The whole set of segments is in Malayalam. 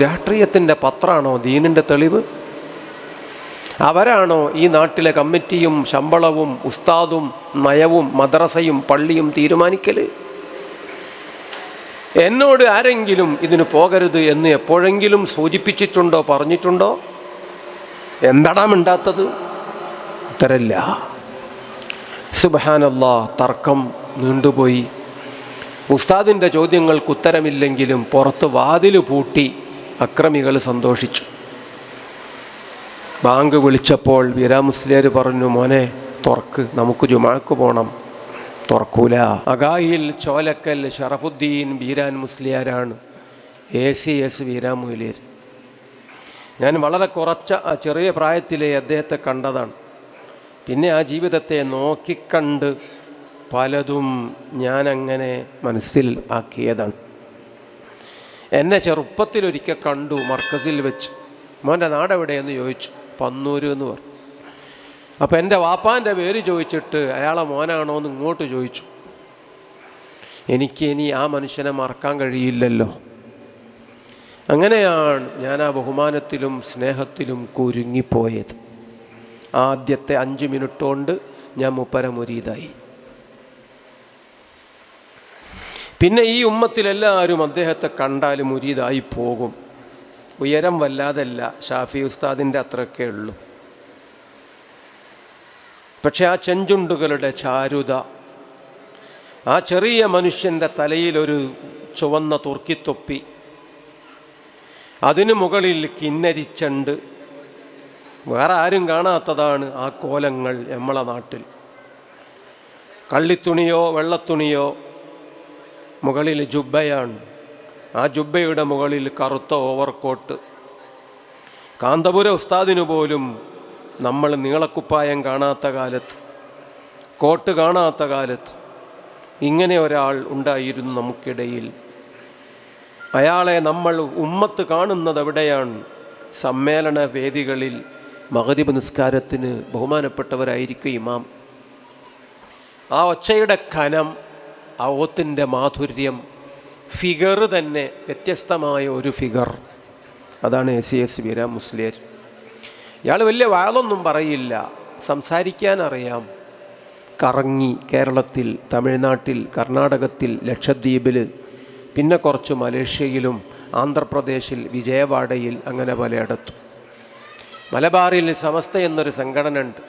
രാഷ്ട്രീയത്തിന്റെ പത്രമാണോ ദീനിന്റെ തെളിവ്? അവരാണോ ഈ നാട്ടിലെ കമ്മിറ്റിയും ശമ്പളവും ഉസ്താദും നയവും മദ്രസയും പള്ളിയും തീരുമാനിക്കൽ എന്നോട് ആരെങ്കിലും ഇതിന് പോകരുത് എന്ന് എപ്പോഴെങ്കിലും സൂചിപ്പിച്ചിട്ടുണ്ടോ പറഞ്ഞിട്ടുണ്ടോ? എന്താടാ മിണ്ടാത്തത്? ഉത്തരല്ല. സുബഹാനല്ലാ തർക്കം നീണ്ടുപോയി. ഉസ്താദിന്റെ ചോദ്യങ്ങൾക്ക് ഉത്തരമില്ലെങ്കിലും പുറത്ത് വാതിൽ പൂട്ടി. അക്രമികൾ സന്തോഷിച്ചു. ബാങ്ക് വിളിച്ചപ്പോൾ വീരാമുസ്ലിയാർ പറഞ്ഞു മോനെ തുറക്ക് നമുക്ക് ജുമാക്ക് പോകണം തുറക്കൂല. അഗായിൽ ചോലക്കൽ ഷറഫുദ്ദീൻ വീരാൻ മുസ്ലിയാരാണ് എ സി എസ് വീരാമുലിയർ ഞാൻ വളരെ കുറച്ച ചെറിയ പ്രായത്തിലെ അദ്ദേഹത്തെ കണ്ടതാണ്. പിന്നെ ആ ജീവിതത്തെ നോക്കിക്കണ്ട് പലതും ഞാനങ്ങനെ മനസ്സിൽ ആക്കിയതാണ്. എന്നെ ചെറുപ്പത്തിലൊരിക്കൽ കണ്ടു മർക്കസിൽ വെച്ച്. മോന്റെ നാടെവിടെയെന്ന് ചോദിച്ചു. പന്നൂര് എന്ന് പറഞ്ഞു. അപ്പോൾ എന്റെ വാപ്പാന്റെ പേര് ചോദിച്ചിട്ട് അയാളെ മോനാണോ എന്ന് ഇങ്ങോട്ട് ചോദിച്ചു. എനിക്ക് ഇനി ആ മനുഷ്യനെ മറക്കാൻ കഴിയില്ലല്ലോ. അങ്ങനെയാണ് ഞാൻ ആ ബഹുമാനത്തിലും സ്നേഹത്തിലും കുരുങ്ങിപ്പോയത്. ആദ്യത്തെ അഞ്ച് മിനിറ്റ് കൊണ്ട് ഞാൻ മുപ്പര മുരീതായി പിന്നെ ഈ ഉമ്മത്തിലെല്ലാവരും അദ്ദേഹത്തെ കണ്ടാൽ മുരീതായി പോകും. ഉയരം വല്ലാതല്ല ഷാഫി ഉസ്താദിന്റെ അത്രയൊക്കെ ഉള്ളൂ. പക്ഷെ ആ ചെഞ്ചുണ്ടുകളുടെ ചാരുത ആ ചെറിയ മനുഷ്യന്റെ തലയിലൊരു ചുവന്ന തുർക്കിത്തൊപ്പി അതിനു മുകളിൽ കിന്നരിച്ചണ്ട്. വേറെ ആരും കാണാത്തതാണ് ആ കോലങ്ങൾ നമ്മളെ നാട്ടിൽ. കള്ളിത്തുണിയോ വെള്ളത്തുണിയോ മുകളിൽ ജുബ്ബയാണ് ആ ജുബ്ബയുടെ മുകളിൽ കറുത്ത ഓവർകോട്ട്. കാന്തപുര ഉസ്താദിനു പോലും നമ്മൾ നീളക്കുപ്പായം കാണാത്ത കാലത്ത് കോട്ട് കാണാത്ത കാലത്ത് ഇങ്ങനെ ഒരാൾ ഉണ്ടായിരുന്നു നമുക്കിടയിൽ. അയാളെ നമ്മൾ ഉമ്മത്ത് കാണുന്നത് എവിടെയാണ്? സമ്മേളന വേദികളിൽ മകരീബ് നിസ്കാരത്തിന് ബഹുമാനപ്പെട്ടവരായിരിക്കും ഇമാം. ആ ഒച്ചയുടെ കനം ആ ഓത്തിന്റെ മാധുര്യം ഫിഗർ തന്നെ വ്യത്യസ്തമായ ഒരു ഫിഗർ അതാണ് A C S Veera Musliyar. ഇയാൾ വലിയ വാളൊന്നും പറയില്ല. സംസാരിക്കാൻ അറിയാം. കറങ്ങി കേരളത്തിൽ തമിഴ്നാട്ടിൽ കർണാടകത്തിൽ ലക്ഷദ്വീപിൽ പിന്നെ കുറച്ച് മലേഷ്യയിലും ആന്ധ്രാപ്രദേശിൽ വിജയവാഡയിൽ അങ്ങനെ പലയിടത്തും. മലബാറിൽ സമസ്ത എന്നൊരു സംഘടന ഉണ്ട്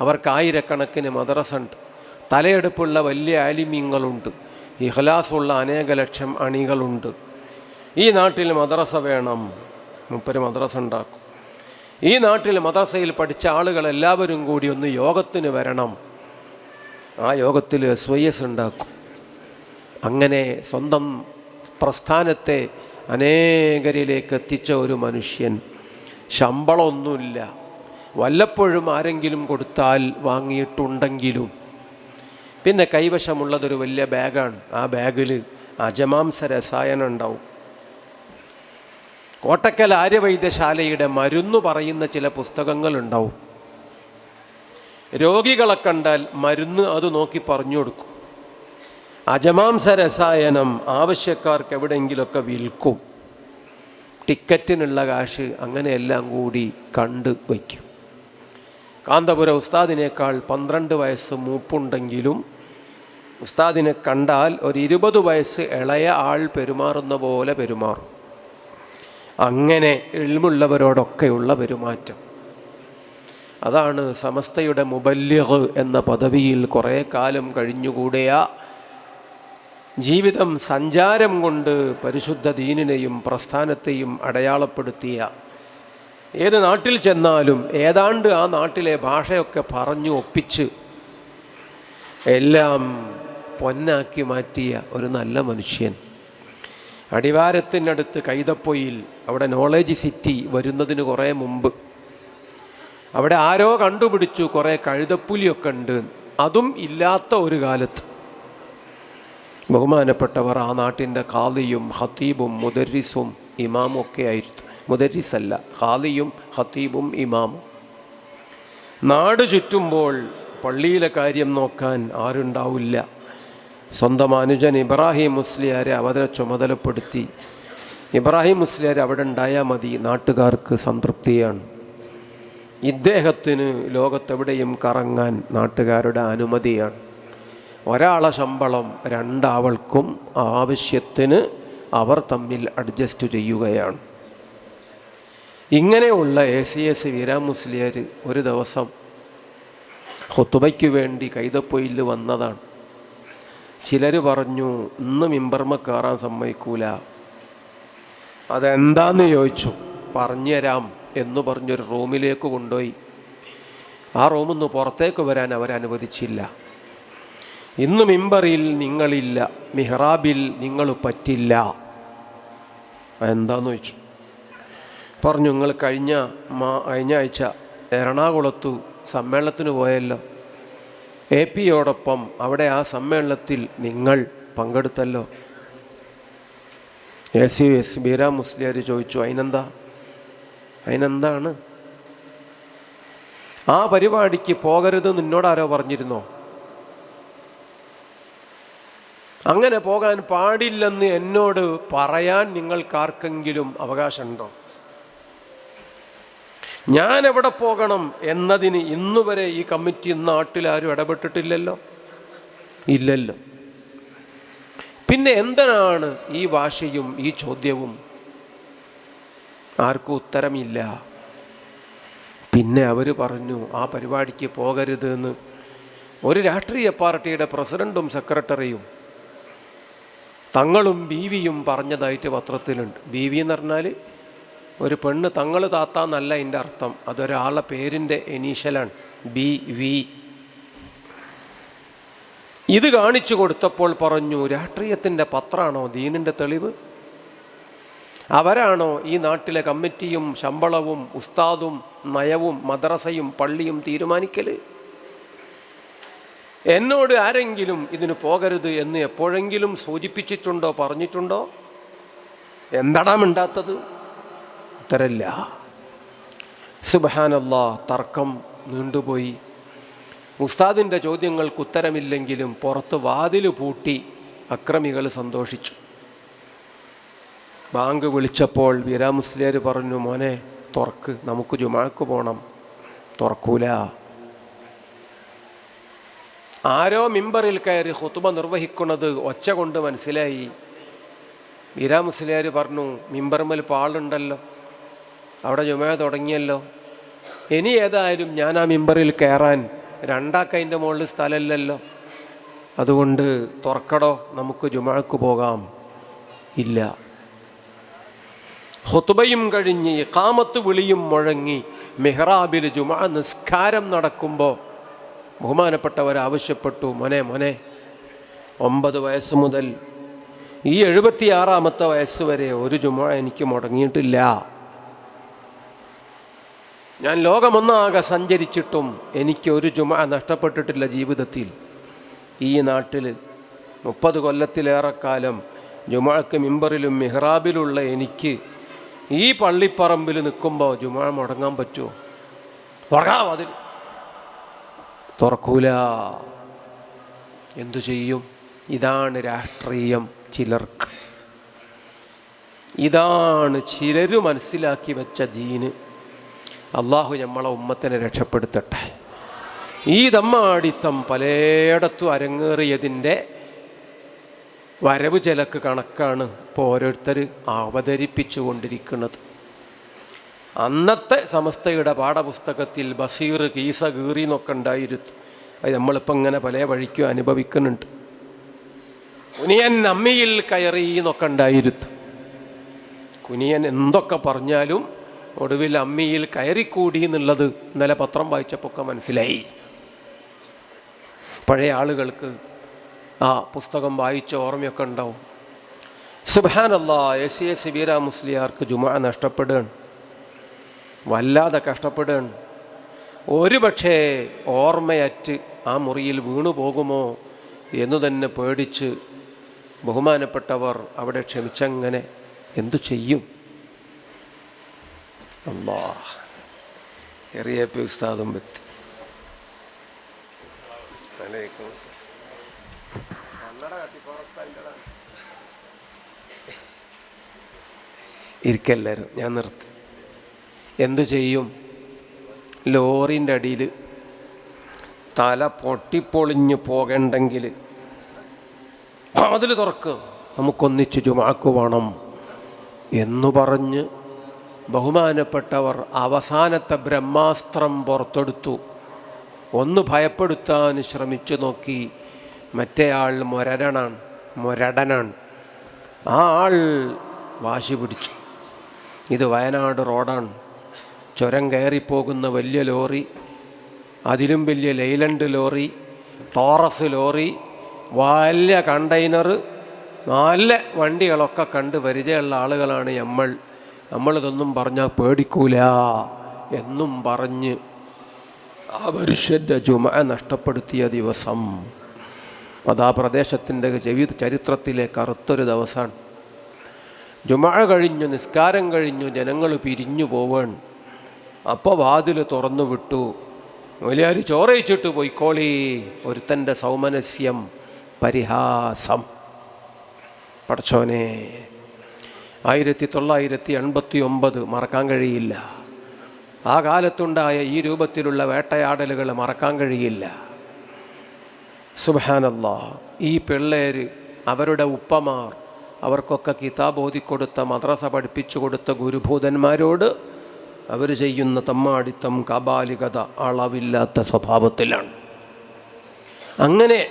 അവർക്ക് ആയിരക്കണക്കിന് മദ്രസ ഉണ്ട്. തലയെടുപ്പുള്ള വലിയ ആലിമ്യങ്ങളുണ്ട് ഇഹ്ലാസുള്ള അനേക ലക്ഷം അണികളുണ്ട്. ഈ നാട്ടിൽ മദ്രസ വേണം. മുപ്പര് മദ്രസ ഉണ്ടാക്കും. ഈ നാട്ടിൽ മദ്രസയിൽ പഠിച്ച ആളുകൾ എല്ലാവരും കൂടി ഒന്ന് യോഗത്തിന് വരണം. ആ യോഗത്തിൽ എസ് വൈ എസ് ഉണ്ടാക്കും. അങ്ങനെ സ്വന്തം പ്രസ്ഥാനത്തെ അനേകരിലേക്ക് എത്തിച്ച ഒരു മനുഷ്യൻ ശമ്പളമൊന്നുമില്ല. വല്ലപ്പോഴും ആരെങ്കിലും കൊടുത്താൽ വാങ്ങിയിട്ടുണ്ടെങ്കിലും പിന്നെ കൈവശമുള്ളതൊരു വലിയ ബാഗാണ്. ആ ബാഗിൽ അജമാംസ രസായനം ഉണ്ടാവും. കോട്ടക്കൽ ആര്യവൈദ്യശാലയുടെ മരുന്ന് പറയുന്ന ചില പുസ്തകങ്ങളുണ്ടാവും രോഗികളെ കണ്ടാൽ മരുന്ന് അത് നോക്കി പറഞ്ഞു കൊടുക്കും. അജമാംസ രസായനം ആവശ്യക്കാർക്ക് എവിടെയെങ്കിലുമൊക്കെ വിൽക്കും. ടിക്കറ്റിനുള്ള കാശ് അങ്ങനെയെല്ലാം കൂടി കണ്ട് വയ്ക്കും. കാന്തപുര ഉസ്താദിനേക്കാൾ പന്ത്രണ്ട് വയസ്സ് മൂപ്പുണ്ടെങ്കിലും ഉസ്താദിനെ കണ്ടാൽ ഒരു ഇരുപത് വയസ്സ് ഇളയ ആൾ പെരുമാറുന്ന പോലെ പെരുമാറും. അങ്ങനെ എഴുമുള്ളവരോടൊക്കെയുള്ള പെരുമാറ്റം. അതാണ് സമസ്തയുടെ മുബല്യഹ് എന്ന പദവിയിൽ കുറേ കാലം കഴിഞ്ഞുകൂടിയ. ജീവിതം സഞ്ചാരം കൊണ്ട് പരിശുദ്ധ ദീനിനെയും പ്രസ്ഥാനത്തെയും അടയാളപ്പെടുത്തിയ ഏത് നാട്ടിൽ ചെന്നാലും ഏതാണ്ട് ആ നാട്ടിലെ ഭാഷയൊക്കെ പറഞ്ഞു ഒപ്പിച്ച് എല്ലാം പൊന്നാക്കി മാറ്റിയ ഒരു നല്ല മനുഷ്യൻ. അടിവാരത്തിനടുത്ത് കൈതപ്പൊയിൽ അവിടെ നോളേജ് സിറ്റി വരുന്നതിന് കുറേ മുമ്പ്. അവിടെ ആരോ കണ്ടുപിടിച്ചു കുറേ കഴുതപ്പുലിയൊക്കെ ഉണ്ട്. അതും ഇല്ലാത്ത ഒരു കാലത്ത്. ബഹുമാനപ്പെട്ടവർ ആ നാട്ടിന്റെ ഖാദിയും ഹത്തീബും മുദരിസും ഇമാമൊക്കെ ആയിരുന്നു. മുദരിസല്ല ഖാദിയും ഹത്തീബും ഇമാമും. നാട് ചുറ്റുമ്പോൾ പള്ളിയിലെ കാര്യം നോക്കാൻ ആരുണ്ടാവില്ല. സ്വന്തം അനുജൻ ഇബ്രാഹിം മുസ്ലിയാരെ അവരെ ചുമതലപ്പെടുത്തി. ഇബ്രാഹിം മുസ്ലിയാർ അവിടെ ഉണ്ടായാൽ മതി നാട്ടുകാർക്ക് സംതൃപ്തിയാണ്. ഇദ്ദേഹത്തിന് ലോകത്തെവിടെയും കറങ്ങാൻ നാട്ടുകാരുടെ അനുമതിയാണ്. ഒരാളെ ശമ്പളം രണ്ടാവൾക്കും ആവശ്യത്തിന് അവർ തമ്മിൽ അഡ്ജസ്റ്റ് ചെയ്യുകയാണ്. ഇങ്ങനെയുള്ള A C S Veera Musliyar ഒരു ദിവസം ഹൊത്തുബയ്ക്ക് വേണ്ടി കൈതപ്പൊയിൽ വന്നതാണ്. ചിലർ പറഞ്ഞു ഇന്ന് മിമ്പർമ കയറാൻ സമ്മതിക്കൂല. അതെന്താന്ന് ചോദിച്ചു. പറഞ്ഞുതരാം എന്ന് പറഞ്ഞൊരു റൂമിലേക്ക് കൊണ്ടുപോയി. ആ റൂമിൽ നിന്ന് പുറത്തേക്ക് വരാൻ അവരനുവദിച്ചില്ല ഇന്ന് മിമ്പറിൽ നിങ്ങളില്ല മിഹ്റാബിൽ നിങ്ങൾ പറ്റില്ല. എന്താന്ന് ചോദിച്ചു. പറഞ്ഞു നിങ്ങൾ കഴിഞ്ഞ മാ കഴിഞ്ഞ ആഴ്ച എറണാകുളത്തു സമ്മേളനത്തിന് പോയല്ലോ. എ പിയോടൊപ്പം അവിടെ ആ സമ്മേളനത്തിൽ നിങ്ങൾ പങ്കെടുത്തല്ലോ. A C S Beera Musliyar ചോദിച്ചു അതിനെന്താ? അതിനെന്താണ്? ആ പരിപാടിക്ക് പോകരുത് നിന്നോടാരോ പറഞ്ഞിരുന്നോ? അങ്ങനെ പോകാൻ പാടില്ലെന്ന് എന്നോട് പറയാൻ നിങ്ങൾക്കാർക്കെങ്കിലും അവകാശമുണ്ടോ? ഞാൻ എവിടെ പോകണം എന്നതിന് ഇന്നുവരെ ഈ കമ്മിറ്റി നാട്ടിൽ ആരും ഇടപെട്ടിട്ടില്ലല്ലോ? ഇല്ലല്ലോ. പിന്നെ എന്തിനാണ് ഈ വാശിയും ഈ ചോദ്യവും? ആർക്കും ഉത്തരമില്ല. പിന്നെ അവർ പറഞ്ഞു ആ പരിപാടിക്ക് പോകരുത് എന്ന് ഒരു രാഷ്ട്രീയ പാർട്ടിയുടെ പ്രസിഡന്റും സെക്രട്ടറിയും തങ്ങളും ബീവിയും പറഞ്ഞതായിട്ട് പത്രത്തിലുണ്ട്. ബീവി എന്ന് പറഞ്ഞാൽ ഒരു പെണ്ണ് തങ്ങൾ താത്ത എന്നല്ല എന്റെ അർത്ഥം. അതൊരാളെ പേരിന്റെ എനീഷ്യലാണ്. B V. ഇത് കാണിച്ചു കൊടുത്തപ്പോൾ പറഞ്ഞു രാഷ്ട്രീയത്തിന്റെ പത്രമാണോ ദീനിന്റെ തെളിവ്? അവരാണോ ഈ നാട്ടിലെ കമ്മിറ്റിയും ശമ്പളവും ഉസ്താദും നയവും മദ്രസയും പള്ളിയും തീരുമാനിക്കൽ എന്നോട് ആരെങ്കിലും ഇതിന് പോകരുത് എന്ന് എപ്പോഴെങ്കിലും സൂചിപ്പിച്ചിട്ടുണ്ടോ പറഞ്ഞിട്ടുണ്ടോ? എന്താടാ മിണ്ടാത്തത്? ഉത്തരല്ല സുബഹാനല്ലാ തർക്കം നീണ്ടുപോയി. ഉസ്താദിന്റെ ചോദ്യങ്ങൾക്ക് ഉത്തരമില്ലെങ്കിലും പുറത്ത് വാതിൽ പൂട്ടി അക്രമികൾ സന്തോഷിച്ചു. ബാങ്ക് വിളിച്ചപ്പോൾ വീരാ മുസ്ലിയാർ പറഞ്ഞു മോനെ തുറക്ക്. നമുക്ക് ജുമാക്ക് പോകണം തുറക്കൂല. ആരോ മിമ്പറിൽ കയറി ഹുത്തുബ നിർവഹിക്കുന്നത് ഒച്ച കൊണ്ട് മനസ്സിലായി. വീരാ മുസ്ലിയാർ പറഞ്ഞു മിമ്പർമൽ പാളുണ്ടല്ലോ. അവിടെ ജുമ തുടങ്ങിയല്ലോ. ഇനി ഏതായാലും ഞാൻ ആ മിമ്പറിൽ കയറാൻ രണ്ടാക്കതിന്റെ മുകളിൽ സ്ഥലമില്ലല്ലോ. അതുകൊണ്ട് തുറക്കടോ നമുക്ക് ജുമാക്ക് പോകാം. ഇല്ല. ഹൊത്തുബയും കഴിഞ്ഞ് ഇക്കാമത്ത് വിളിയും മുഴങ്ങി മെഹ്റാബിൽ ജുമാ നിസ്കാരം നടക്കുമ്പോൾ ബഹുമാനപ്പെട്ടവർ ആവശ്യപ്പെട്ടു മോനെ മോനെ ഒമ്പത് വയസ്സ് മുതൽ ഈ എഴുപത്തിയാറാമത്തെ വയസ്സ് വരെ ഒരു ജുമ എനിക്ക് മുടങ്ങിയിട്ടില്ല. ഞാൻ ലോകമൊന്നാകെ സഞ്ചരിച്ചിട്ടും എനിക്ക് ഒരു ജുമ നഷ്ടപ്പെട്ടിട്ടില്ല ജീവിതത്തിൽ. ഈ നാട്ടിൽ മുപ്പത് കൊല്ലത്തിലേറെക്കാലം ജുമാക്ക് മിമ്പറിലും മിഹ്റാബിലുള്ള എനിക്ക് ഈ പള്ളിപ്പറമ്പിൽ നിൽക്കുമ്പോൾ ജുമാ മുടങ്ങാൻ പറ്റുമോ? തുറക്കാം അതിൽ? തുറക്കൂല. എന്തു ചെയ്യും? ഇതാണ് രാഷ്ട്രീയം ചിലർക്ക്. ഇതാണ് ചിലർ മനസ്സിലാക്കി വെച്ച ദീന്. അള്ളാഹു നമ്മളെ ഉമ്മത്തിനെ രക്ഷപ്പെടുത്തട്ടെ. ഈ ദമ്മാടിത്തം പലയിടത്തും അരങ്ങേറിയതിന്റെ വരവ് ചിലക്ക് കണക്കാണ് ഇപ്പോൾ ഓരോരുത്തർ അവതരിപ്പിച്ചു കൊണ്ടിരിക്കുന്നത് അന്നത്തെ സമസ്തയുടെ പാഠപുസ്തകത്തിൽ ബസീർ കീസ കീറി എന്നൊക്കെ ഉണ്ടായിരുന്നു. അത് നമ്മളിപ്പോൾ ഇങ്ങനെ പല വഴിക്കും അനുഭവിക്കുന്നുണ്ട്. കുനിയൻ അമ്മിയിൽ കയറി എന്നൊക്കെ ഉണ്ടായിരുന്നു. കുനിയൻ എന്തൊക്കെ പറഞ്ഞാലും ഒടുവിൽ അമ്മിയിൽ കയറിക്കൂടി എന്നുള്ളത് ഇന്നലെ പത്രം വായിച്ചപ്പോൾ ഒക്കെ മനസ്സിലായി. പഴയ ആളുകൾക്ക് ആ പുസ്തകം വായിച്ച ഓർമ്മയൊക്കെ ഉണ്ടാവും. സുബാനല്ല എസ് സി എസ് ബീര മുസ്ലിയാർക്ക് ജുമ നഷ്ടപ്പെടുകയാണ്. വല്ലാതെ കഷ്ടപ്പെടുകയാണ്. ഒരുപക്ഷേ ഓർമ്മയറ്റ് ആ മുറിയിൽ വീണു പോകുമോ എന്ന് തന്നെ പേടിച്ച് ബഹുമാനപ്പെട്ടവർ അവിടെ ക്ഷമിച്ചങ്ങനെ എന്തു ചെയ്യും? അല്ലാ ചെറിയ പി ഉസ്താദും അതിന്റെതാണ്. ഇരിക്കെല്ലാവരും ഞാൻ നിർത്തി. എന്തു ചെയ്യും? ലോറിന്റെ അടിയിൽ തല പൊട്ടിപ്പൊളിഞ്ഞു പോകണ്ടെങ്കിൽ അതിൽ തുറക്ക്. നമുക്കൊന്നിച്ച് ചുമാക്കുവണം വേണം എന്നു പറഞ്ഞ് ബഹുമാനപ്പെട്ടവർ അവസാനത്തെ ബ്രഹ്മാസ്ത്രം പുറത്തെടുത്തു. ഒന്ന് ഭയപ്പെടുത്താൻ ശ്രമിച്ചു നോക്കി. മറ്റേയാൾ മുരടനാണ് മുരടനാണ്. ആ ആൾ വാശി പിടിച്ചു. ഇത് വയനാട് റോഡാണ്. ചുരം കയറിപ്പോകുന്ന വലിയ ലോറി അതിലും വലിയ ലൈലൻഡ് ലോറി ടോറസ് ലോറി വലിയ കണ്ടെയ്നർ നല്ല വണ്ടികളൊക്കെ കണ്ട് പരിചയമുള്ള ആളുകളാണ് നമ്മൾ. നമ്മളിതൊന്നും പറഞ്ഞാൽ പേടിക്കൂല എന്നും പറഞ്ഞ് ആ പുരുഷന്റെ ചുമ നഷ്ടപ്പെടുത്തിയ ദിവസം. അത് ആ പ്രദേശത്തിന്റെ ജീവിത ചരിത്രത്തിലെ കറുത്തൊരു ദിവസമാണ് ജുമഴ കഴിഞ്ഞു നിസ്കാരം കഴിഞ്ഞു ജനങ്ങൾ പിരിഞ്ഞു പോവാണ്. അപ്പോൾ വാതിൽ തുറന്നു വിട്ടു. മൊലിയാർ ചോറയിച്ചിട്ട് പോയിക്കോളി. ഒരുത്തന്റെ സൗമനസ്യം പരിഹാസം. പടച്ചോനെ ആയിരത്തി തൊള്ളായിരത്തി എൺപത്തി ഒമ്പത് മറക്കാൻ കഴിയില്ല. ആ കാലത്തുണ്ടായ ഈ രൂപത്തിലുള്ള വേട്ടയാടലുകൾ മറക്കാൻ കഴിയില്ല. സുബാനല്ലാ ഈ പിള്ളേർ അവരുടെ ഉപ്പമാർ അവർക്കൊക്കെ കിതാബ് ഓതിക്കൊടുത്ത മദ്രസ പഠിപ്പിച്ചു കൊടുത്ത ഗുരുഭൂതന്മാരോട് അവർ ചെയ്യുന്ന തമ്മാടിത്തം കാബാലികത അളവില്ലാത്ത സ്വഭാവത്തിലാണ്. അങ്ങനെ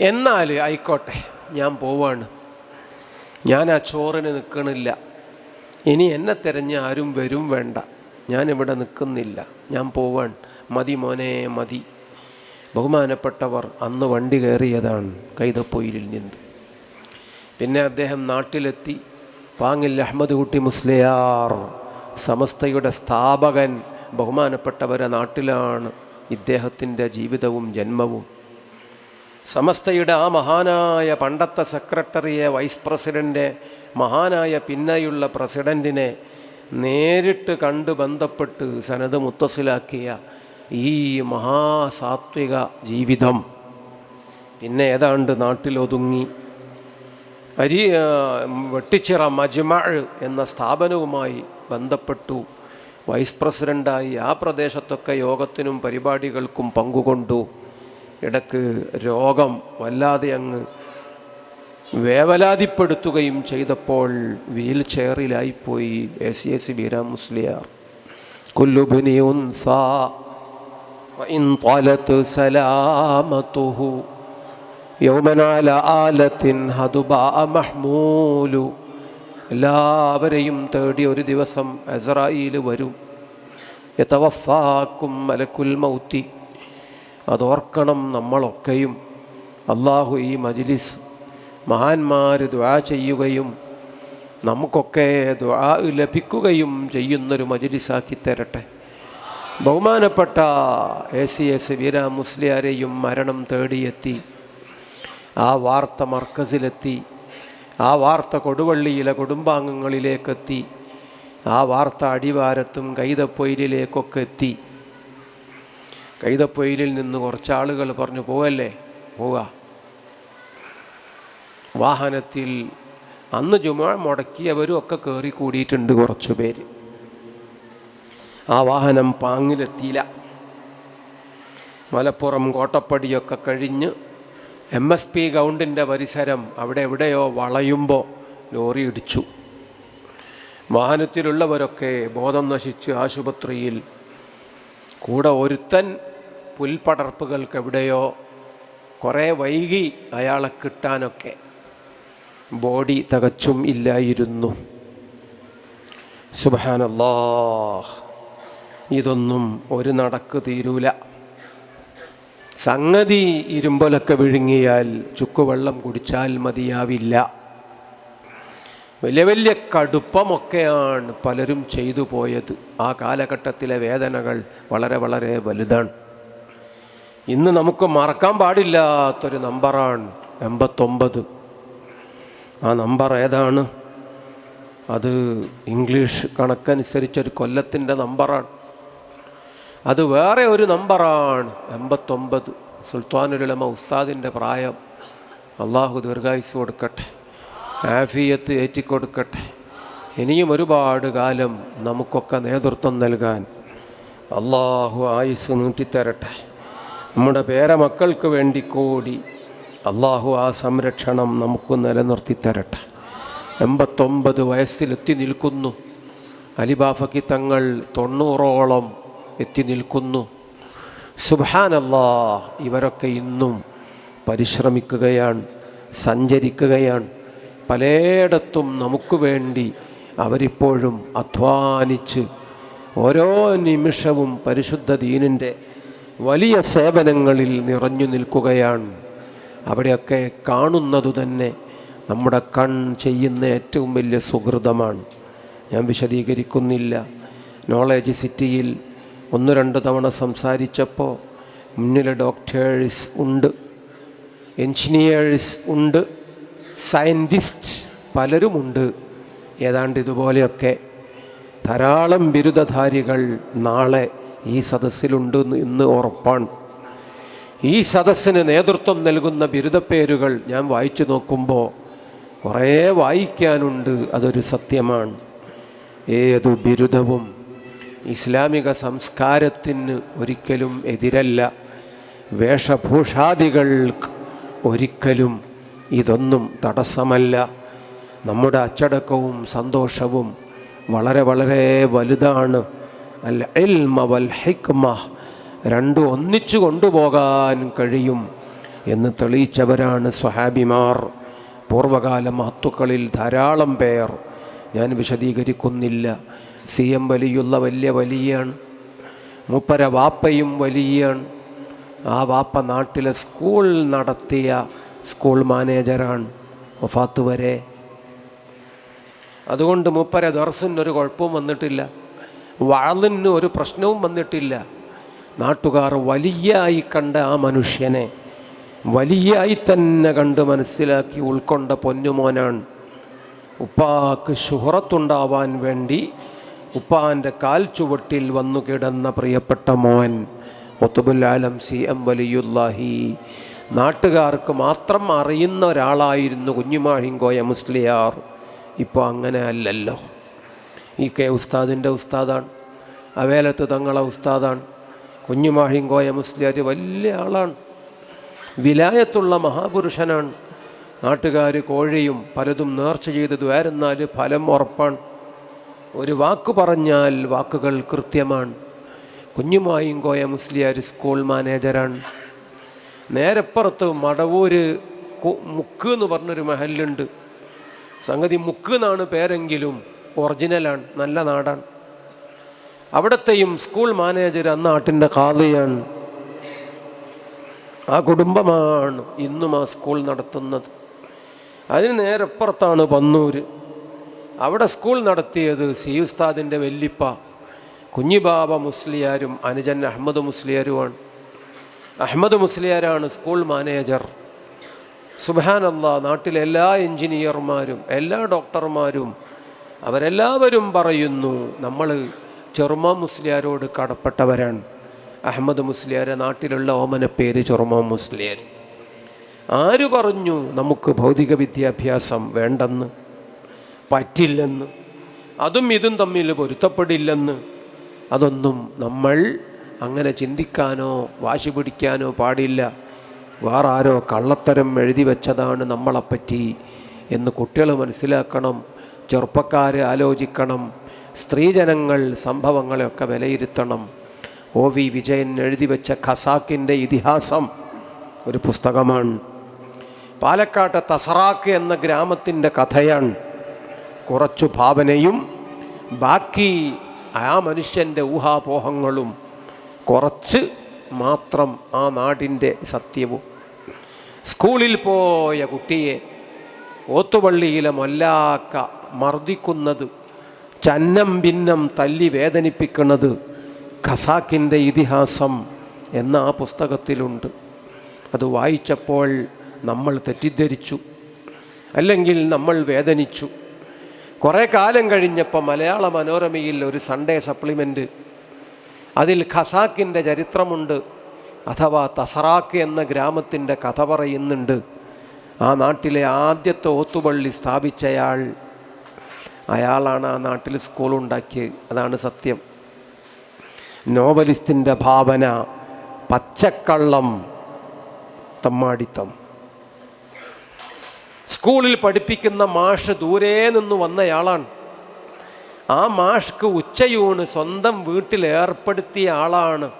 എന്നാൽ ആയിക്കോട്ടെ ഞാൻ പോവാണ്. ഞാൻ ആ ചോറിന് നിൽക്കണില്ല ഇനി എന്നെ തിരഞ്ഞ് ആരും വരും വേണ്ട. ഞാനിവിടെ നിൽക്കുന്നില്ല ഞാൻ പോവാൻ. മതി മോനെ മതി. ബഹുമാനപ്പെട്ടവർ അന്ന് വണ്ടി കയറിയതാണ് കൈതപ്പൊയിലിൽ നിന്ന്. പിന്നെ അദ്ദേഹം നാട്ടിലെത്തി. പാങ്ങിൽ അഹമ്മദ് കുട്ടി മുസ്ലിയാർ സമസ്തയുടെ സ്ഥാപകൻ ബഹുമാനപ്പെട്ടവരെ നാട്ടിലാണ്. ഇദ്ദേഹത്തിന്റെ ജീവിതവും ജന്മവും സമസ്തയുടെ ആ മഹാനായ പണ്ടത്തെ സെക്രട്ടറിയെ വൈസ് പ്രസിഡന്റ് മഹാനായ പിന്നെയുള്ള പ്രസിഡന്റിനെ നേരിട്ട് കണ്ട് ബന്ധപ്പെട്ട് സനത് മുത്തസിലാക്കിയ ഈ മഹാസാത്വിക ജീവിതം. പിന്നെ ഏതാണ്ട് നാട്ടിലൊതുങ്ങി. അരി വെട്ടിച്ചിറ മജ്മഅ് എന്ന സ്ഥാപനവുമായി ബന്ധപ്പെട്ടു. വൈസ് പ്രസിഡന്റായി ആ പ്രദേശത്തൊക്കെ യോഗത്തിനും പരിപാടികൾക്കും പങ്കുകൊണ്ടു. ഇടയ്ക്ക് രോഗം വല്ലാതെ അങ്ങ് വേവലാതിപ്പെടുത്തുകയും ചെയ്തപ്പോൾ wheel ചെയറിലായിപ്പോയി A C A C Beeran Musliyar കുല്ലുബിനി യൗമനാല ആലത്തിൻ ഹതുബ എല്ലാവരെയും തേടി ഒരു ദിവസം അസറായിൽ വരും. യഥവഫാക്കും മലക്കുൽ മൗത്തി. അതോർക്കണം നമ്മളൊക്കെയും. അള്ളാഹു ഈ മജ്ലിസ് മഹാന്മാർ ദുആ ചെയ്യുകയും നമുക്കൊക്കെ ദുആ ലഭിക്കുകയും ചെയ്യുന്നൊരു മജ്ലിസാക്കി തരട്ടെ. ബഹുമാനപ്പെട്ട എ സി എസ് വീര മുസ്ലിയാരെയും മരണം തേടിയെത്തി. ആ വാർത്ത മർക്കസിലെത്തി. ആ വാർത്ത കൊടുവള്ളിയിലെ കുടുംബാംഗങ്ങളിലേക്കെത്തി. ആ വാർത്ത അടിവാരത്തും കൈതപ്പൊയിലിലേക്കൊക്കെ എത്തി. കൈതപ്പൊയിലിൽ നിന്ന് കുറച്ച് ആളുകൾ പറഞ്ഞു പോവല്ലേ? പോവുക. വാഹനത്തിൽ അന്ന് ജുമ മുടക്കിയവരും ഒക്കെ കയറി കൂടിയിട്ടുണ്ട് കുറച്ചു പേര്. ആ വാഹനം പാങ്ങിലെത്തിയില്ല. മലപ്പുറം കോട്ടപ്പടിയൊക്കെ കഴിഞ്ഞ് എം എസ് പി ഗൗണ്ടിന്റെ പരിസരം അവിടെ എവിടെയോ വളയുമ്പോൾ ലോറി ഇടിച്ചു. വാഹനത്തിലുള്ളവരൊക്കെ ബോധം നശിച്ച് ആശുപത്രിയിൽ കൂടെ ഒരുത്തൻ പുൽപ്പടർപ്പുകൾക്ക് എവിടെയോ കുറേ വൈകി അയാളെ കിട്ടാനൊക്കെ ബോഡി തികച്ചും ഇല്ലായിരുന്നു. സുബാനല്ലാ ഇതൊന്നും ഒരു നടക്ക് തീരൂല. സംഗതി ഇരുമ്പലൊക്കെ വിഴുങ്ങിയാൽ ചുക്കുവെള്ളം കുടിച്ചാൽ മതിയാവില്ല. വലിയ വലിയ കടുപ്പമൊക്കെയാണ് പലരും ചെയ്തു പോയത്. ആ കാലഘട്ടത്തിലെ വേദനകൾ വളരെ വളരെ വലുതാണ്. ഇന്ന് നമുക്ക് മറക്കാൻ പാടില്ലാത്തൊരു നമ്പറാണ് എൺപത്തൊമ്പത്. ആ നമ്പർ ഏതാണ്? അത് ഇംഗ്ലീഷ് കണക്കനുസരിച്ചൊരു കൊല്ലത്തിന്റെ നമ്പറാണ്. അത് വേറെ ഒരു നമ്പറാണ് എൺപത്തൊമ്പത്. സുൽത്താനുലമ ഉസ്താദിന്റെ പ്രായം. അള്ളാഹു ദീർഘായുസ് കൊടുക്കട്ടെ. ആഫിയത്ത് ഏറ്റിക്കൊടുക്കട്ടെ. ഇനിയും ഒരുപാട് കാലം നമുക്കൊക്കെ നേതൃത്വം നൽകാൻ. അള്ളാഹു ആയുസ് നീട്ടിത്തരട്ടെ. നമ്മുടെ പേരമക്കൾക്ക് വേണ്ടി കൂടി അള്ളാഹു ആ സംരക്ഷണം നമുക്ക് നിലനിർത്തി തരട്ടെ. എൺപത്തൊമ്പത് വയസ്സിലെത്തി നിൽക്കുന്നു. അലിബാഫക്കി തങ്ങൾ തൊണ്ണൂറോളം എത്തി നിൽക്കുന്നു. സുബാനല്ലാ ഇവരൊക്കെ ഇന്നും പരിശ്രമിക്കുകയാണ് സഞ്ചരിക്കുകയാണ്. പലയിടത്തും നമുക്ക് വേണ്ടി അവരിപ്പോഴും അധ്വാനിച്ച് ഓരോ നിമിഷവും പരിശുദ്ധ ദീനിന്റെ വലിയ സേവനങ്ങളിൽ നിറഞ്ഞു നിൽക്കുകയാണ്. അവിടെയൊക്കെ കാണുന്നതു തന്നെ നമ്മുടെ കൺ ചെയ്യുന്ന ഏറ്റവും വലിയ സുഹൃതമാണ്. ഞാൻ വിശദീകരിക്കുന്നില്ല. നോളേജ് സിറ്റിയിൽ ഒന്ന് രണ്ട് തവണ സംസാരിച്ചപ്പോൾ മുന്നിലെ ഡോക്ടേഴ്സ് ഉണ്ട് എൻജിനീയേഴ്സ് ഉണ്ട് സയന്റിസ്റ്റ് പലരുമുണ്ട്. ഏതാണ്ട് ഇതുപോലെയൊക്കെ ധാരാളം ബിരുദധാരികൾ നാളെ ഈ സദസ്സിലുണ്ട് എന്ന് ഉറപ്പാണ്. ഈ സദസ്സിന് നേതൃത്വം നൽകുന്ന ബിരുദപ്പേരുകൾ ഞാൻ വായിച്ചു നോക്കുമ്പോൾ കുറേ വായിക്കാനുണ്ട് അതൊരു സത്യമാണ്. ഏതു ബിരുദവും ഇസ്ലാമിക സംസ്കാരത്തിന് ഒരിക്കലും എതിരല്ല. വേഷഭൂഷാദികൾക്ക് ഒരിക്കലും ഇതൊന്നും തടസ്സമല്ല. നമ്മുടെ അച്ചടക്കവും സന്തോഷവും വളരെ വളരെ വലുതാണ്. അൽ ഇൽമ വൽ ഹിക്മ രണ്ടും ഒന്നിച്ചു കൊണ്ടുപോകാൻ കഴിയും എന്ന് തെളിയിച്ചവരാണ് സ്വഹാബിമാർ. പൂർവകാല മഹത്തുക്കളിൽ ധാരാളം പേർ. ഞാൻ വിശദീകരിക്കുന്നില്ല. സി എം വലിയുള്ള വലിയ വലിയാണ്. മൂപ്പര വാപ്പയും വലിയാണ്. ആ വാപ്പ നാട്ടിലെ സ്കൂൾ നടത്തിയ സ്കൂൾ മാനേജറാണ് വഫാത്ത് വരെ. അതുകൊണ്ട് മൂപ്പര ദർസിനൊരു കുഴപ്പവും വന്നിട്ടില്ല. വാളിന് ഒരു പ്രശ്നവും വന്നിട്ടില്ല. നാട്ടുകാർ വലിയായി കണ്ട ആ മനുഷ്യനെ വലിയായി തന്നെ കണ്ട് മനസ്സിലാക്കി ഉൾക്കൊണ്ട പൊന്നുമോനാണ്. ഉപ്പാക്ക് ശുഹറത്തുണ്ടാവാൻ വേണ്ടി ഉപ്പാന്റെ കാൽ ചുവട്ടിൽ വന്നു കിടന്ന പ്രിയപ്പെട്ട മോൻ ഒത്തുബുല്ലാലം സി എം വലിയുല്ലാഹി. നാട്ടുകാർക്ക് മാത്രം അറിയുന്ന ഒരാളായിരുന്നു കുഞ്ഞുമാഴിങ്കോയ മുസ്ലിയാർ. ഇപ്പോൾ അങ്ങനെ അല്ലല്ലോ. ഈ കെ ഉസ്താദിന്റെ ഉസ്താദാണ്. അവേലത്ത് തങ്ങളെ ഉസ്താദാണ്. കുഞ്ഞുമാഹിങ്കോയ മുസ്ലിയാർ വലിയ ആളാണ്. വിലായത്തുള്ള മഹാപുരുഷനാണ്. നാട്ടുകാർ കോഴിയും പലതും നേർച്ച ചെയ്ത് ദ്വാരുന്നാൽ ഫലം ഉറപ്പാണ്. ഒരു വാക്ക് പറഞ്ഞാൽ വാക്കുകൾ കൃത്യമാണ്. കുഞ്ഞുമായിങ്കോയ മുസ്ലിയാർ സ്കൂൾ മാനേജരാണ്. നേരപ്പുറത്ത് മടവൂര് മുക്ക് എന്ന് പറഞ്ഞൊരു മഹലുണ്ട് സംഗതി മുക്ക് എന്നാണ് പേരെങ്കിലും ഒറിജിനലാണ് നല്ല നാടാണ്. അവിടത്തെയും സ്കൂൾ മാനേജർ ആ നാട്ടിന്റെ കാതയാണ്. ആ കുടുംബമാണ് ഇന്നും ആ സ്കൂൾ നടത്തുന്നത്. അതിന് നേരപ്പുറത്താണ് പന്നൂര്. അവിടെ സ്കൂൾ നടത്തിയത് സി ഉസ്താദിന്റെ വെല്ലിപ്പ. കുഞ്ഞിബാബ മുസ്ലിയാരും അനുജൻ അഹമ്മദ് മുസ്ലിയാരുമാണ്. അഹമ്മദ് മുസ്ലിയാരാണ് സ്കൂൾ മാനേജർ. സുബാനല്ല നാട്ടിലെ എല്ലാ എഞ്ചിനീയർമാരും എല്ലാ ഡോക്ടർമാരും അവരെല്ലാവരും പറയുന്നു നമ്മൾ ചെറുമ മുസ്ലിയാരോട് കടപ്പെട്ടവരാണ്. അഹമ്മദ് മുസ്ലിയാരെ നാട്ടിലുള്ള ഓമന പേര് ചെറുമ മുസ്ലിയാർ. ആര് പറഞ്ഞു നമുക്ക് ഭൗതിക വിദ്യാഭ്യാസം വേണ്ടെന്ന്? പറ്റില്ലെന്ന്? അതും ഇതും തമ്മിൽ പൊരുത്തപ്പെടില്ലെന്ന്? അതൊന്നും നമ്മൾ അങ്ങനെ ചിന്തിക്കാനോ വാശി പിടിക്കാനോ പാടില്ല. വേറെ ആരോ കള്ളത്തരം എഴുതി വെച്ചതാണ് നമ്മളെപ്പറ്റി എന്ന് കുട്ടികൾ മനസ്സിലാക്കണം. ചെറുപ്പക്കാർ ആലോചിക്കണം. സ്ത്രീജനങ്ങൾ സംഭവങ്ങളെയൊക്കെ വിലയിരുത്തണം. ഒ വി വിജയൻ എഴുതി വെച്ച ഖസാക്കിന്റെ ഇതിഹാസം ഒരു പുസ്തകമാണ്. പാലക്കാട്ടെ തസറാക്ക് എന്ന ഗ്രാമത്തിന്റെ കഥയാണ്. കുറച്ചു ഭാവനയും ബാക്കി ആ മനുഷ്യന്റെ ഊഹാപോഹങ്ങളും കുറച്ച് മാത്രം ആ നാടിന്റെ സത്യവും. സ്കൂളിൽ പോയ കുട്ടിയെ ഓത്തുപള്ളിയിലെ മൊല്ലാക്ക മർദ്ദിക്കുന്നത് ചന്നം ഭിന്നം തല്ലി വേദനിപ്പിക്കുന്നത് ഖസാക്കിന്റെ ഇതിഹാസം എന്ന ആ പുസ്തകത്തിലുണ്ട്. അത് വായിച്ചപ്പോൾ നമ്മൾ തെറ്റിദ്ധരിച്ചു അല്ലെങ്കിൽ നമ്മൾ വേദനിച്ചു. കുറേ കാലം കഴിഞ്ഞപ്പോൾ മലയാള മനോരമയിൽ ഒരു സൺഡേ സപ്ലിമെന്റ് അതിൽ ഖസാക്കിന്റെ ചരിത്രമുണ്ട് അഥവാ തസറാക്ക് എന്ന ഗ്രാമത്തിന്റെ കഥ പറയുന്നുണ്ട്. ആ നാട്ടിലെ ആദ്യത്തെ ഓത്തുപള്ളി സ്ഥാപിച്ചയാൾ അയാളാണ് ആ നാട്ടിൽ സ്കൂൾ ഉണ്ടാക്കിയത്. അതാണ് സത്യം. നോവലിസ്റ്റിന്റെ ഭാവന പച്ചക്കള്ളം തമ്മാടിത്തം. സ്കൂളിൽ പഠിപ്പിക്കുന്ന മാഷ് ദൂരെ നിന്ന് വന്നയാളാണ്. ആ മാഷ്ക്ക് ഉച്ചയൂണ് സ്വന്തം വീട്ടിൽ ഏർപ്പെടുത്തിയ ആളാണ്.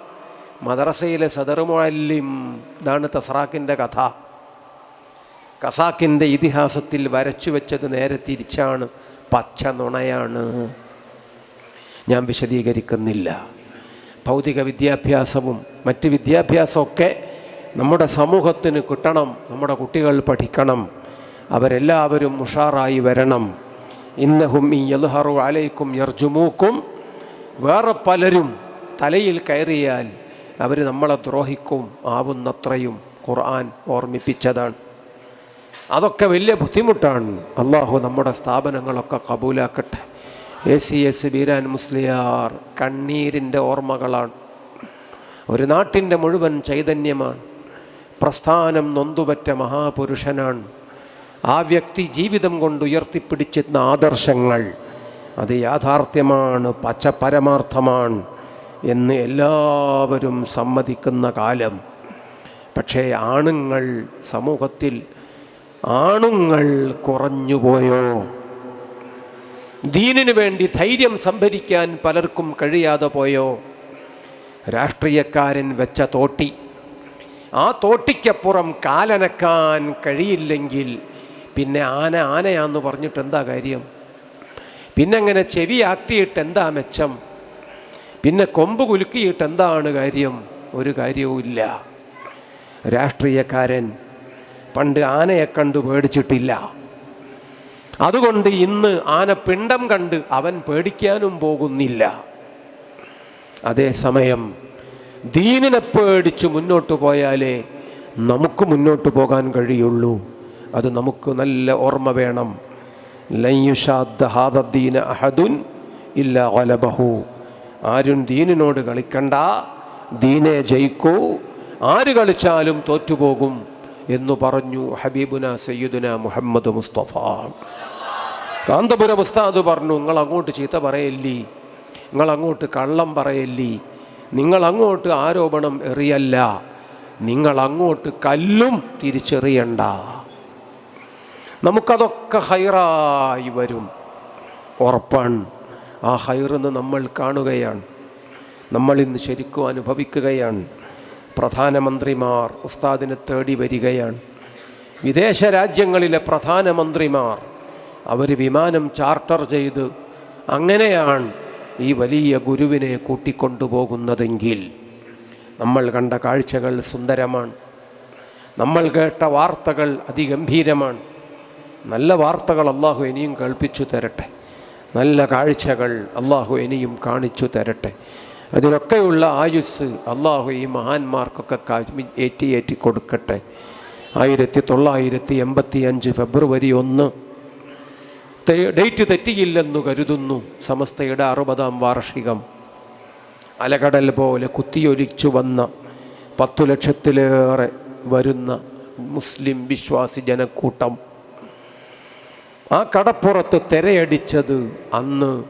മദ്രസയിലെ സദറുമൊല്ലിം ഇതാണ് തസ്രാക്കിന്റെ കഥ. കസാക്കിന്റെ ഇതിഹാസത്തിൽ വരച്ചു വെച്ചത് നേരെ തിരിച്ചാണ്. പച്ച നുണയാണ്. ഞാൻ വിശദീകരിക്കുന്നില്ല. ഭൗതിക വിദ്യാഭ്യാസവും മറ്റ് വിദ്യാഭ്യാസമൊക്കെ നമ്മുടെ സമൂഹത്തിന് കിട്ടണം നമ്മുടെ കുട്ടികൾ പഠിക്കണം അവരെല്ലാവരും ഉഷാറായി വരണം. ഇന്നഹും ഈ യൽഹറു അലൈക്കും യർജുമൂക്കും. വേറെ പലരും തലയിൽ കയറിയാൽ അവർ നമ്മളെ ദ്രോഹിക്കും ആവുന്നത്രയും ഖുർആൻ ഓർമ്മിപ്പിച്ചതാണ്. അതൊക്കെ വലിയ ബുദ്ധിമുട്ടാണ്. അള്ളാഹു നമ്മുടെ സ്ഥാപനങ്ങളൊക്കെ കബൂലാക്കട്ടെ. A C S Beeran Musliyar കണ്ണീരിന്റെ ഓർമ്മകളാണ്. ഒരു നാട്ടിന്റെ മുഴുവൻ ചൈതന്യമാണ്. പ്രസ്ഥാനം നൊന്തുപറ്റ മഹാപുരുഷനാണ്. ആ വ്യക്തി ജീവിതം കൊണ്ട് ഉയർത്തിപ്പിടിച്ചിരുന്ന ആദർശങ്ങൾ അത് യാഥാർത്ഥ്യമാണ് പച്ച പരമാർത്ഥമാണ് എന്ന് എല്ലാവരും സമ്മതിക്കുന്ന കാലം. പക്ഷേ ആണുങ്ങൾ സമൂഹത്തിൽ ആണുങ്ങൾ കുറഞ്ഞുപോയോ? ദീനിനു വേണ്ടി ധൈര്യം സംഭരിക്കാൻ പലർക്കും കഴിയാതെ പോയോ? രാഷ്ട്രീയക്കാരൻ വെച്ച തോട്ടി ആ തോട്ടിക്കപ്പുറം കാലനക്കാൻ കഴിയില്ലെങ്കിൽ പിന്നെ ആന ആനയാന്ന് പറഞ്ഞിട്ട് എന്താ കാര്യം? പിന്നെ അങ്ങനെ ചെവി ആട്ടിയിട്ട് എന്താ മെച്ചം? പിന്നെ കൊമ്പ് കുലുക്കിയിട്ട് എന്താണ് കാര്യം? ഒരു കാര്യവുമില്ല. രാഷ്ട്രീയക്കാരൻ പണ്ട് ആനയെ കണ്ടു പേടിച്ചിട്ടില്ല. അതുകൊണ്ട് ഇന്ന് ആന പിണ്ടം കണ്ട് അവൻ പേടിക്കാനും പോകുന്നില്ല. അതേസമയം ദീനിനെ പേടിച്ച് മുന്നോട്ട് പോയാലേ നമുക്ക് മുന്നോട്ട് പോകാൻ കഴിയുള്ളൂ. അത് നമുക്ക് നല്ല ഓർമ്മ വേണം. ലയ്യുഷാദ്ദീന അഹദുൻ ഇല്ല ഗലബഹു. ആരും ദീനിനോട് കളിക്കണ്ട. ദീനെ ജയിക്കൂ. ആര് കളിച്ചാലും തോറ്റുപോകും. എന്ന് പറഞ്ഞു ഹബീബുന സയ്യിദുന മുഹമ്മദ് മുസ്തഫ. കാന്തപുരം ഉസ്താദ് പറഞ്ഞു നിങ്ങൾ അങ്ങോട്ട് ചീത്ത പറയല്ലി. നിങ്ങൾ അങ്ങോട്ട് കള്ളം പറയല്ലി. നിങ്ങൾ അങ്ങോട്ട് ആരോപണം എറിയല്ല. നിങ്ങൾ അങ്ങോട്ട് കല്ലും തിരിച്ചെറിയണ്ട. നമുക്കതൊക്കെ ഹൈറായി വരും. ഉറപ്പാണ്. ആ ഹൈറിന്ന് നമ്മൾ കാണുകയാണ്. നമ്മളിന്ന് ശരിക്കും അനുഭവിക്കുകയാണ്. പ്രധാനമന്ത്രിമാർ ഉസ്താദിനെ തേടി വരികയാണ്. വിദേശ രാജ്യങ്ങളിലെ പ്രധാനമന്ത്രിമാർ അവർ വിമാനം ചാർട്ടർ ചെയ്ത് അങ്ങനെയാണ് ഈ വലിയ ഗുരുവിനെ കൂട്ടിക്കൊണ്ടുപോകുന്നതെങ്കിൽ. നമ്മൾ കണ്ട കാഴ്ചകൾ സുന്ദരമാണ്. നമ്മൾ കേട്ട വാർത്തകൾ അതിഗംഭീരമാണ്. നല്ല വാർത്തകൾ അള്ളാഹു ഇനിയും കേൾപ്പിച്ചു തരട്ടെ. നല്ല കാഴ്ചകൾ അള്ളാഹു ഇനിയും കാണിച്ചു തരട്ടെ. അതിനൊക്കെയുള്ള ആയുസ് അള്ളാഹു ഈ മഹാന്മാർക്കൊക്കെ കാ- ഏറ്റി ഏറ്റി കൊടുക്കട്ടെ. ആയിരത്തി തൊള്ളായിരത്തി എൺപത്തി അഞ്ച് ഫെബ്രുവരി ഒന്ന്. ഡേറ്റ് തെറ്റിയില്ലെന്നു കരുതുന്നു സമസ്തയുടെ അറുപതാം വാർഷികം. അലകടൽ പോലെ കുത്തിയൊലിച്ചു വന്ന പത്തു ലക്ഷത്തിലേറെ വരുന്ന മുസ്ലിം വിശ്വാസി ജനക്കൂട്ടം. ആ കടപ്പുറത്ത് തിരയടിച്ചത് അന്ന്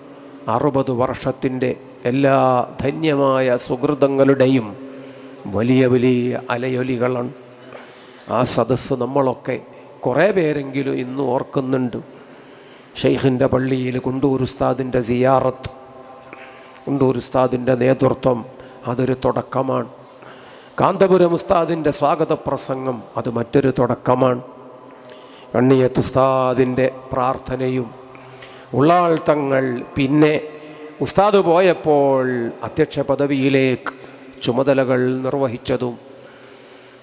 അറുപത് വർഷത്തിന്റെ എല്ലാ ധന്യമായ സുഹൃതങ്ങളുടെയും വലിയ വലിയ അലയൊലികളാണ്. ആ സദസ്സ് നമ്മളൊക്കെ കുറേ പേരെങ്കിലും ഇന്ന് ഓർക്കുന്നുണ്ട്. ഷെയ്ഖിന്റെ പള്ളിയിൽ കുണ്ടൂർ ഉസ്താദിന്റെ സിയാറത്ത് കുണ്ടൂർ ഉസ്താദിന്റെ നേതൃത്വം അതൊരു തുടക്കമാണ്. കാന്തപുരം ഉസ്താദിന്റെ സ്വാഗത പ്രസംഗം അത് മറ്റൊരു തുടക്കമാണ്. കണ്ണിയത്ത് ഉസ്താദിന്റെ പ്രാർത്ഥനയും ഉള്ളാൾ തങ്ങൾ പിന്നെ ഉസ്താദ് പോയപ്പോൾ അധ്യക്ഷ പദവിയിലേക്ക് ചുമതലകൾ നിർവഹിച്ചതും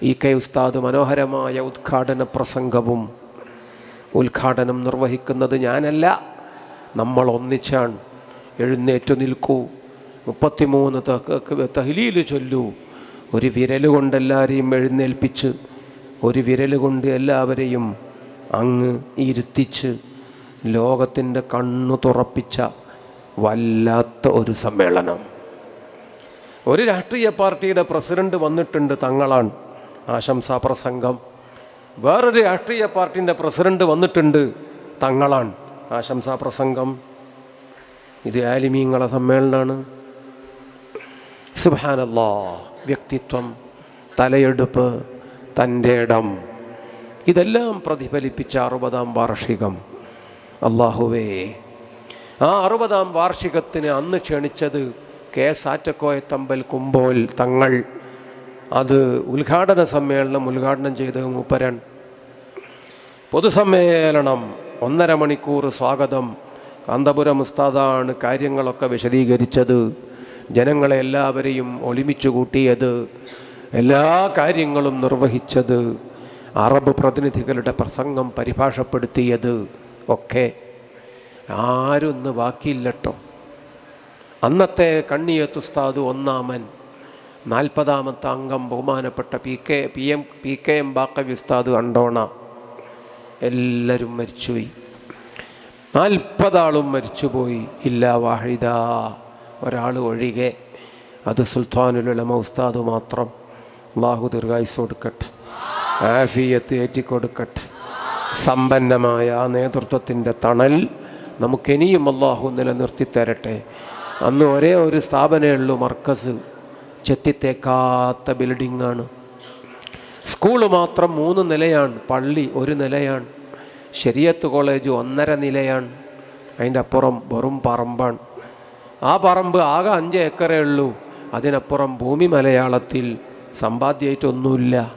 ഇ കെ ഉസ്താദ് മനോഹരമായ ഉദ്ഘാടന പ്രസംഗവും ഉദ്ഘാടനം നിർവഹിക്കുന്നത് ഞാനല്ല നമ്മൾ ഒന്നിച്ചാണ്. എഴുന്നേറ്റു നിൽക്കൂ. മുപ്പത്തിമൂന്ന് തഹ്ലീൽ ചൊല്ലൂ. ഒരു വിരൽ കൊണ്ട് എല്ലാവരെയും എഴുന്നേൽപ്പിച്ച് ഒരു വിരൽ കൊണ്ട് എല്ലാവരെയും അങ്ങ് ഇരുത്തിച്ച് ലോകത്തിന്റെ കണ്ണു തുറപ്പിച്ച വല്ലാത്ത ഒരു സമ്മേളനം. ഒരു രാഷ്ട്രീയ പാർട്ടിയുടെ പ്രസിഡന്റ് വന്നിട്ടുണ്ട് തങ്ങളാണ്. ആശംസാ പ്രസംഗം. വേറൊരു രാഷ്ട്രീയ പാർട്ടിന്റെ പ്രസിഡന്റ് വന്നിട്ടുണ്ട് തങ്ങളാണ്. ആശംസാ പ്രസംഗം. ഇത് ആലിമീങ്ങളെ സമ്മേളനമാണ്. സുബാനല്ലാ വ്യക്തിത്വം തലയെടുപ്പ് തന്റെ ഇടം. ഇതെല്ലാം പ്രതിഫലിപ്പിച്ച അറുപതാം വാർഷികം. അള്ളാഹുവേ ആ അറുപതാം വാർഷികത്തിന് അന്ന് ക്ഷണിച്ചത് കെ എസ് ആറ്റക്കോയ തമ്പൽ കുമ്പോൽ തങ്ങൾ. അത് ഉദ്ഘാടന സമ്മേളനം ഉദ്ഘാടനം ചെയ്ത് മൂപ്പരൻ. പൊതുസമ്മേളനം ഒന്നര മണിക്കൂർ സ്വാഗതം. കാന്തപുരം ഉസ്താദാണ് കാര്യങ്ങളൊക്കെ വിശദീകരിച്ചത്. ജനങ്ങളെ എല്ലാവരെയും ഒളിമിച്ചു കൂട്ടിയത്. എല്ലാ കാര്യങ്ങളും നിർവഹിച്ചത്. അറബ് പ്രതിനിധികളുടെ പ്രസംഗം പരിഭാഷപ്പെടുത്തിയത് ഒക്കെ. ആരും ബാക്കിയില്ലട്ടോ അന്നത്തെ കണ്ണിയത്തുസ്താദ് ഒന്നാമൻ നാൽപ്പതാമത്തെ അംഗം ബഹുമാനപ്പെട്ട P K P M P K M Baqavi ഉസ്താദ് കണ്ടോണ എല്ലാവരും മരിച്ചുപോയി. നാൽപ്പതാളും മരിച്ചുപോയി. ഇല്ല വാഹിദ ഒരാൾ ഒഴികെ. അത് സുൽത്താനുലമ ഉസ്താദ് മാത്രം. അള്ളാഹു ദീർഘായുസ് കൊടുക്കട്ടെ. ആഫിയത്ത് ഏറ്റിക്കൊടുക്കട്ടെ. സമ്പന്നമായ ആ നേതൃത്വത്തിന്റെ തണൽ നമുക്കിനിയും അള്ളാഹു നിലനിർത്തി തരട്ടെ അന്ന് ഒരേ ഒരു സ്ഥാപനമേ ഉള്ളൂ മർക്കസ്. ചെത്തിത്തേക്കാത്ത ബിൽഡിങ്ങാണ്. സ്കൂൾ മാത്രം മൂന്ന് നിലയാണ് പള്ളി ഒരു നിലയാണ് ശരിയത്ത് കോളേജ് ഒന്നര നിലയാണ് അതിന്റെ അപ്പുറം വെറും പറമ്പാണ്. ആ പറമ്പ് ആകെ അഞ്ച് ഏക്കറേ ഉള്ളൂ അതിനപ്പുറം ഭൂമി മലയാളത്തിൽ സമ്പാദ്യമായിട്ടൊന്നുമില്ല.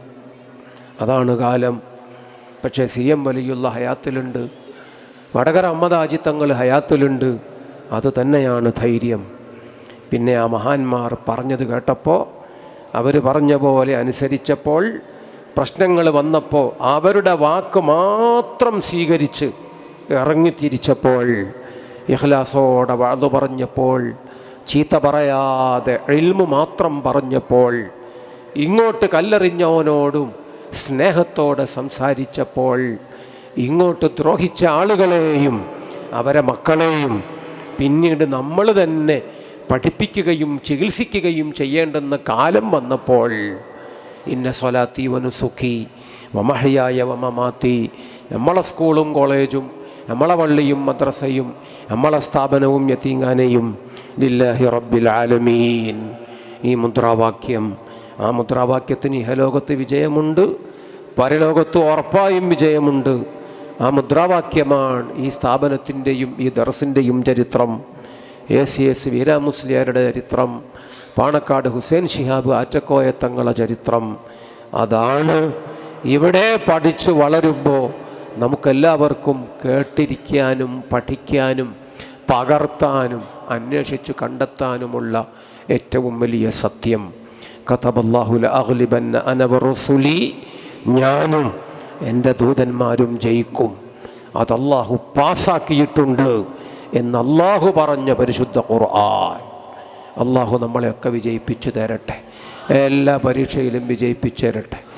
അതാണ് കാലം. പക്ഷേ സി എം വലിയുള്ള ഹയാത്തിലുണ്ട്. വടകര അമ്മദാജി തങ്ങൾ ഹയാത്തിലുണ്ട്. അത് തന്നെയാണ് ധൈര്യം. പിന്നെ ആ മഹാന്മാർ പറഞ്ഞത് കേട്ടപ്പോൾ അവർ പറഞ്ഞ പോലെ അനുസരിച്ചപ്പോൾ പ്രശ്നങ്ങൾ വന്നപ്പോൾ അവരുടെ വാക്ക് മാത്രം സ്വീകരിച്ച് ഇറങ്ങിത്തിരിച്ചപ്പോൾ ഇഹ്ലാസോടെ വാതു പറഞ്ഞപ്പോൾ ചീത്ത പറയാതെ എൽമു മാത്രം പറഞ്ഞപ്പോൾ ഇങ്ങോട്ട് കല്ലെറിഞ്ഞവനോടും സ്നേഹത്തോടെ സംസാരിച്ചപ്പോൾ ഇങ്ങോട്ട് ദ്രോഹിച്ച ആളുകളെയും അവരെ മക്കളെയും പിന്നീട് നമ്മൾ തന്നെ പഠിപ്പിക്കുകയും ചികിത്സിക്കുകയും ചെയ്യേണ്ടെന്ന കാലം വന്നപ്പോൾ ഇന്ന സ്വലാത്തി വനുസുഖി വമഹയായ വമമാത്തി നമ്മളെ സ്കൂളും കോളേജും നമ്മളെ പള്ളിയും മദ്രസയും നമ്മളെ സ്ഥാപനവും യത്തീങ്ങാനയും ലില്ലാഹി റബ്ബിൽ ആലമീൻ. ഈ മുദ്രാവാക്യം ആ മുദ്രാവാക്യത്തിന് ഇഹലോകത്ത് വിജയമുണ്ട് പരലോകത്ത് ഉറപ്പായും വിജയമുണ്ട്. ആ മുദ്രാവാക്യമാണ് ഈ സ്ഥാപനത്തിന്റെയും ഈ ദർസിന്റെയും ചരിത്രം. എ സി എസ് വീരാമുസ്ലിയാരുടെ ചരിത്രം പാണക്കാട് ഹുസൈൻ ഷിഹാബ് ആറ്റക്കോയ തങ്ങളുടെ ചരിത്രം. അതാണ് ഇവിടെ പഠിച്ചു വളരുമ്പോൾ നമുക്കെല്ലാവർക്കും കേട്ടിരിക്കാനും പഠിക്കാനും പകർത്താനും അന്വേഷിച്ച് കണ്ടെത്താനുമുള്ള ഏറ്റവും വലിയ സത്യം. കഥബല്ലാഹുല അഹ്ലിബൻ അനവറുസുലി ഞാനും എന്റെ ദൂതന്മാരും ജയിക്കും. അതല്ലാഹു പാസാക്കിയിട്ടുണ്ട് എന്ന് പറഞ്ഞ പരിശുദ്ധ ഖുർആൻ. അള്ളാഹു നമ്മളെയൊക്കെ വിജയിപ്പിച്ചു തരട്ടെ. എല്ലാ പരീക്ഷയിലും വിജയിപ്പിച്ചു തരട്ടെ.